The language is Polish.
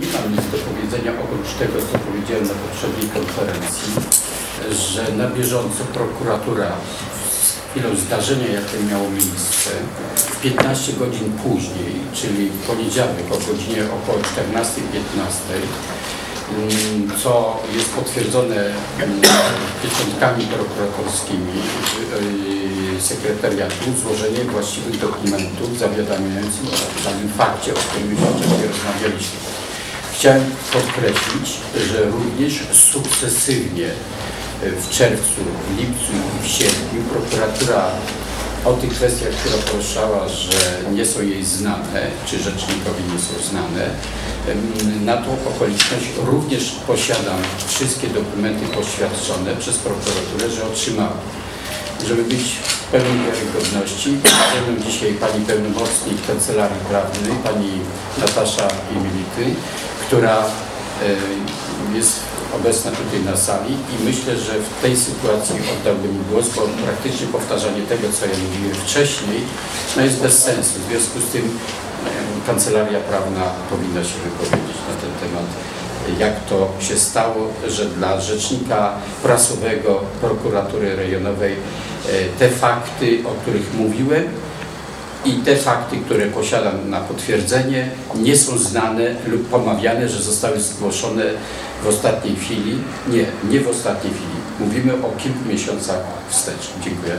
Nie mam nic do powiedzenia oprócz tego, co powiedziałem na poprzedniej konferencji, że na bieżąco prokuratura chwilą zdarzenia, jakie miało miejsce, 15 godzin później, czyli w poniedziałek o godzinie około 14-15, mm, co jest potwierdzone pieczątkami prokuratorskimi yy, sekretariatu, złożenie właściwych dokumentów zawiadamiających o danym fakcie, o którym już rozmawialiśmy. Chciałem podkreślić, że również sukcesywnie w czerwcu, w lipcu i w sierpniu prokuratura o tych kwestiach, które poruszała, że nie są jej znane, czy rzecznikowi nie są znane, na tą okoliczność również posiadam wszystkie dokumenty poświadczone przez prokuraturę, że otrzymałem. Żeby być w pełnej wiarygodności, ze dzisiaj pani pełnomocnik Kancelarii Prawnej, pani Natasza Emility, która e, jest obecna tutaj na sali i myślę, że w tej sytuacji oddałbym głos, bo praktycznie powtarzanie tego, co ja mówiłem wcześniej, no jest bez sensu. W związku z tym e, Kancelaria Prawna powinna się wypowiedzieć na ten temat jak to się stało, że dla rzecznika prasowego prokuratury rejonowej e, te fakty, o których mówiłem i te fakty, które posiadam na potwierdzenie, nie są znane lub pomawiane, że zostały zgłoszone w ostatniej chwili. Nie, nie w ostatniej chwili. Mówimy o kilku miesiącach wstecz. Dziękuję.